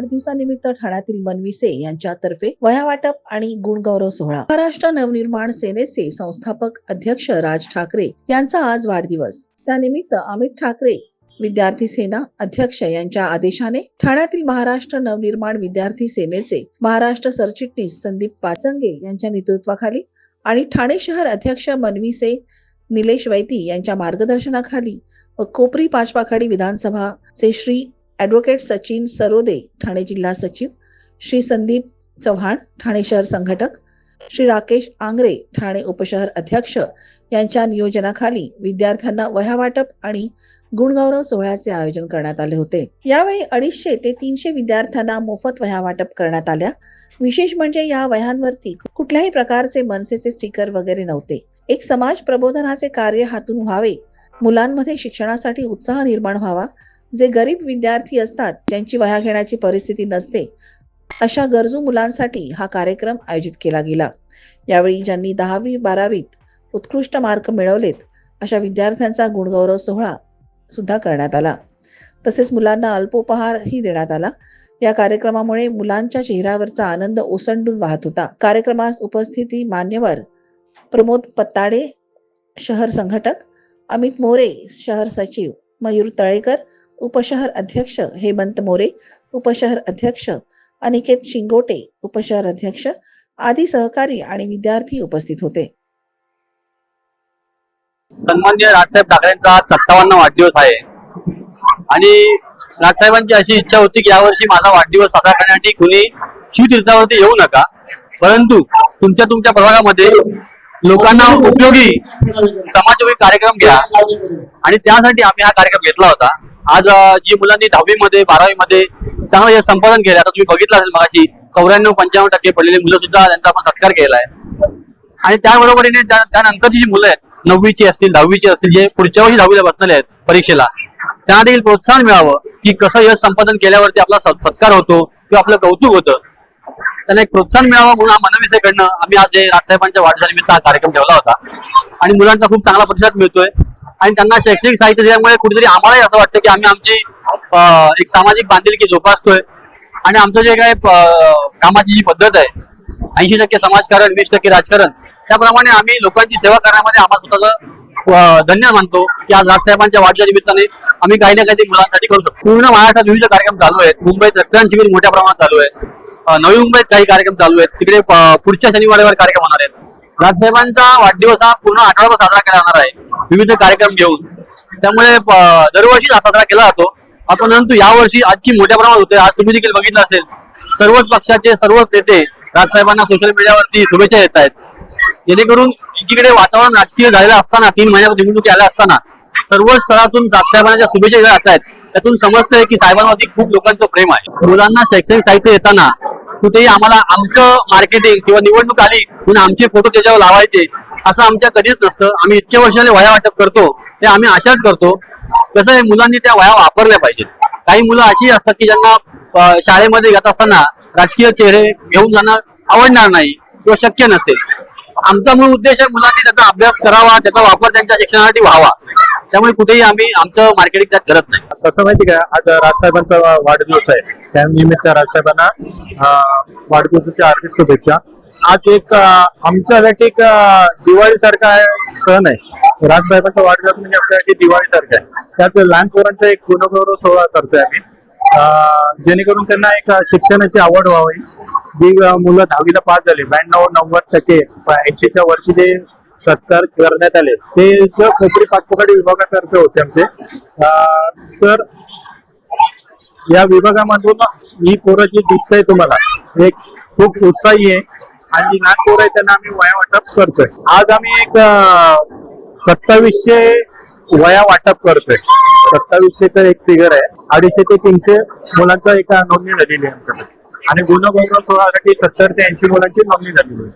वाढदिवसानिमित्त ठाण्यातील मनविसे यांच्यातर्फे वह्या वाटप आणि गुणगौरव सोहळा. महाराष्ट्र नवनिर्माण सेनेचे संस्थापक अध्यक्ष राज ठाकरे यांचा आज वाढदिवस. त्यानिमित्त अमित ठाकरे विद्यार्थी सेना अध्यक्ष यांच्या आदेशाने ठाण्यातील महाराष्ट्र नवनिर्माण विद्यार्थी सेनेचे महाराष्ट्र सरचिटणीस संदीप पाचंगे यांच्या नेतृत्वाखाली आणि ठाणे शहर अध्यक्ष मनविसे निलेश वैती यांच्या मार्गदर्शनाखाली व कोपरी पाचपाखाडी विधानसभा से श्री ॲडव्होकेट सचिन सरोदे ठाणे जिल्हा सचिव. श्री संदीप चव्हाण ठाणे शहर संघटक. श्री राकेश आंग्रे ठाणे उपशहर अध्यक्ष. यांच्या नियोजनाखाली विद्यार्थ्यांना वह्या वाटप आणि गुणगौरव सोहळ्याचे आयोजन करण्यात आले होते. यावेळी अडीचशे ते तीनशे विद्यार्थ्यांना मोफत वह्या वाटप करण्यात आल्या. विशेष म्हणजे या वह्यांवरती कुठल्याही प्रकारचे मनसेचे स्टिकर वगैरे नव्हते. एक समाज प्रबोधनाचे कार्य हातून व्हावे. मुलांमध्ये शिक्षणासाठी उत्साह निर्माण व्हावा. जे गरीब विद्यार्थी असतात ज्यांची वह्या घेण्याची परिस्थिती नसते. अशा गरजू मुलांसाठी हा कार्यक्रम आयोजित केला गेला. यावेळी ज्यांनी दहावी बारावीत उत्कृष्ट मार्क मिळवलेत अशा विद्यार्थ्यांचा गुणगौरव सोहळा सुद्धा करण्यात आला. तसेच मुलांना अल्पोपहारही देण्यात आला. या कार्यक्रमामुळे मुलांच्या चेहऱ्यावरचा आनंद ओसंडून वाहत होता. कार्यक्रमास उपस्थिती मान्यवर प्रमोद पत्ताडे शहर संघटक अमित मोरे शहर सचिव मयूर तळेकर उपशहर अध्यक्ष हेमंत मोरे उपशहर अध्यक्ष अनिकेत शिंगोटे उपशहर अध्यक्ष आदी सहकारी आणि विद्यार्थी उपस्थित होते. सन्माननीय राजसाहेब ठाकरेंचा आज सत्तावन्न वाढदिवस आहे. आणि राजसाहेबांची अशी इच्छा होती की यावर्षी माझा वाढदिवस साजरा करण्यासाठी कुणी शिवतीर्थावरती येऊ नका. परंतु तुमच्या तुमच्या प्रभागामध्ये लोकांना उपयोगी समाजोपयोगी कार्यक्रम घ्या. आणि त्यासाठी आम्ही हा कार्यक्रम घेतला होता. आज जी मुलांनी दहावी मध्ये बारावी मध्ये चांगलं यश संपादन केलं आता तुम्ही बघितलं असेल मगाशी चौऱ्याण्णव पंच्याण्णव टक्के पडलेली मुलं सुद्धा त्यांचा आपण सत्कार केलाय. आणि त्याबरोबरीने त्यानंतरची जी मुलं आहेत नववीची असतील दहावीची असतील जे पुढच्या वर्षी दहावीला बसलेले आहेत परीक्षेला त्यांना देखील प्रोत्साहन मिळावं की कसं यश संपादन केल्यावरती आपला सत्कार होतो किंवा आपलं कौतुक होतं. त्यांना एक प्रोत्साहन मिळावं म्हणून हा मनविषयकडनं आम्ही आज जे राजसाहेबांच्या वाढदिवसानिमित्त हा कार्यक्रम ठेवला होता. आणि मुलांचा खूप चांगला प्रतिसाद मिळतोय. आणि त्यांना शैक्षणिक साहित्य दिल्यामुळे कुठेतरी आम्हालाही असं वाटतं की आम्ही आमची एक सामाजिक बांधिलकी जोपासतोय. आणि आमचं जे काय कामाची जी पद्धत आहे ऐंशी टक्के समाजकारण वीस टक्के राजकारण त्याप्रमाणे आम्ही लोकांची सेवा करण्यामध्ये आम्हाला स्वतःचं धन्य मानतो की आज राजसाहेबांच्या वाढच्या निमित्ताने आम्ही काही ना काही मुलांसाठी करू शकतो. पूर्ण महाराष्ट्रात विविध कार्यक्रम चालू आहेत. मुंबईत रक्तदान शिबिर मोठ्या प्रमाणात चालू आहे. नवी मुंबईत काही कार्यक्रम चालू आहेत. तिकडे पुढच्या शनिवारवर कार्यक्रम होणार आहेत. राजसाहेबांचा वाढदिवस हा पूर्ण आठवडाभर साजरा केला जाणार आहे. विविध कार्यक्रम घेऊन. त्यामुळे दरवर्षी हा साजरा केला जातो. आपण परंतु यावर्षी आजची मोठ्या प्रमाणात होते आज तुम्ही देखील बघितलं असेल. सर्वच पक्षाचे सर्वच नेते राजसाहेबांना सोशल मीडियावरती शुभेच्छा देत आहेत. जेणेकरून एकीकडे वातावरण राजकीय झालेलं असताना तीन महिन्यावर निवडणुकी आल्या असताना सर्वच स्तरातून राजसाहेबांना ज्या शुभेच्छा दिल्या जात आहेत त्यातून समजतंय की साहेबांवरती खूप लोकांचं प्रेम आहे. मुलांना शैक्षणिक साहित्य देताना कुठेही आम्हाला आमचं मार्केटिंग किंवा निवडणूक आली म्हणून आमचे फोटो त्याच्यावर लावायचे असं आमच्या कधीच नसतं. आम्ही इतक्या वर्षाने वया वाटप करतो. ते आम्ही अशाच करतो. कसं आहे मुलांनी त्या वया वापरल्या पाहिजेत. काही मुलं अशी असतात की ज्यांना शाळेमध्ये येत असताना राजकीय चेहरे घेऊन जाणं आवडणार नाही किंवा शक्य नसेल. आमचा मूळ उद्देश आहे मुलांनी त्याचा अभ्यास करावा त्याचा वापर त्यांच्या शिक्षणासाठी व्हावा. त्यामुळे कुठेही आम्ही आमचं मार्केटिंग त्यात करत नाही. कसं माहिती का? आज राजसाहेबांचा वाढदिवस आहे. त्यानिमित्त राजसाहेबांना वाढदिवसाच्या हार्दिक शुभेच्छा. आज एक आमच्यासाठी एक दिवाळी सारखा सण आहे. राजसाहेबांचा वाढदिवस म्हणजे आमच्यासाठी दिवाळी सारखा आहे. त्यात लहान पोरांचा एक गुणगौरव सोहळा करतोय आम्ही. जेणेकरून त्यांना एक शिक्षणाची आवड व्हावी. जी मुलं दहावीला पास झाली ब्याण्णव नव्वद टक्के ऐंशीच्या वरती जे सत्कार करण्यात आले. ते जे कोपरी विभागातर्फे होते आमचे. तर या विभागामधून ही पोरं जी दिसतंय तुम्हाला एक खूप उत्साही आहे आणि जी लहान पोरं आहे त्यांना आम्ही वया वाटप करतोय. आज आम्ही एक सत्तावीसशे वया वाटप करतोय. सत्तावीसशे तर एक फिगर आहे. अडीचशे ते तीनशे मुलांचा एका नोंदणी झालेली आहे आमच्याकडे. आणि गुणगौरव सोहळ्यासाठी सत्तर ते ऐंशी मुलांची नोंदणी?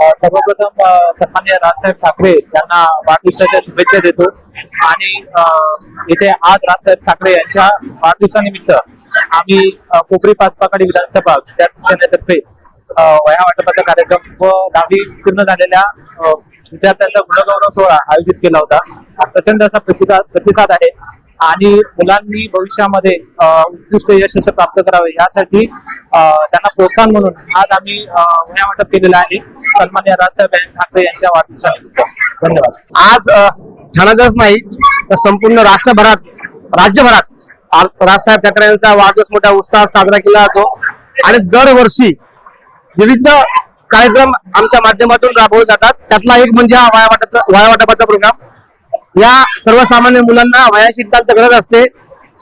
अ, सर्वप्रथम सन्मान्य राजसाहेब ठाकरे यांना वाढदिवसाच्या शुभेच्छा देतो. आणि इथे आज राजसाहेब ठाकरे यांच्या वाढदिवसानिमित्त आम्ही कोपरी पाचपाकाडी विधानसभा विद्यार्थी सेनेतर्फे वया वाटपाचा कार्यक्रम व दहावी पूर्ण झालेल्या विद्यार्थ्यांचा गुणगौरव सोहळा आयोजित केला होता. प्रचंड असा प्रतिसाद प्रतिसाद आहे. आणि मुलांनी भविष्यामध्ये उत्कृष्ट यश असं प्राप्त करावे यासाठी त्यांना प्रोत्साहन म्हणून आज आम्ही अं, वाटप केलेलं आहे. सन्मान्य राजसाहेब ठाकरे यांच्या वाढदिवसानिमित्त. धन्यवाद. आज ठाण्यातच नाही तर संपूर्ण राष्ट्रभरात राज्यभरात राजसाहेब ठाकरे यांचा वाढदिवस मोठ्या उत्साहात साजरा केला जातो. आणि दरवर्षी विविध कार्यक्रम आमच्या माध्यमातून राबवले जातात. त्यातला एक म्हणजे हा वाया वाटप वाया वाटपाचा प्रोग्राम या सर्वसामान्य मुलांना वया नितांत गरज असते.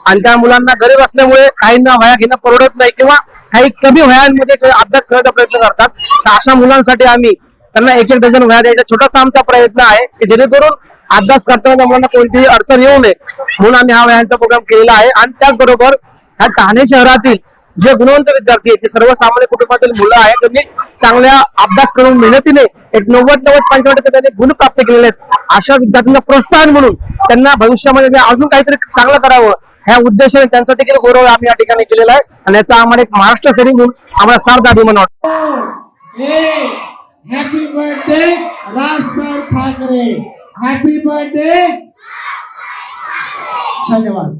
आणि त्या मुलांना गरीब असल्यामुळे काहींना वया घेणं परवडत नाही किंवा काही कमी वयांमध्ये अभ्यास करायचा प्रयत्न करतात. तर अशा मुलांसाठी आम्ही त्यांना एक एक डझन वया द्यायचा छोटासा आमचा प्रयत्न आहे की जेणेकरून अभ्यास करताना त्या मुलांना कोणतीही अडचण येऊ नये. म्हणून आम्ही हा वयांचा प्रोग्राम केलेला आहे. आणि त्याचबरोबर ह्या ठाणे शहरातील जे गुणवंत विद्यार्थी आहेत जे सर्वसामान्य कुटुंबातील मुलं आहेत त्यांनी चांगल्या अभ्यास करून मेहनतीने एक नव्वद नव्वद पंच्याण्णव टक्के त्यांनी गुण प्राप्त केलेले आहेत. अशा विद्यार्थ्यांना प्रोत्साहन म्हणून त्यांना भविष्यामध्ये अजून काहीतरी चांगलं करावं ह्या उद्देशाने त्यांचा देखील गौरव आम्ही या ठिकाणी केलेला आहे. आणि याचा आम्हाला एक महाराष्ट्र सैनिक म्हणून आम्हाला सार्थ अभिमान वाटतो. Happy birthday Rajsaheb Thackeray. Happy birthday धन्यवाद.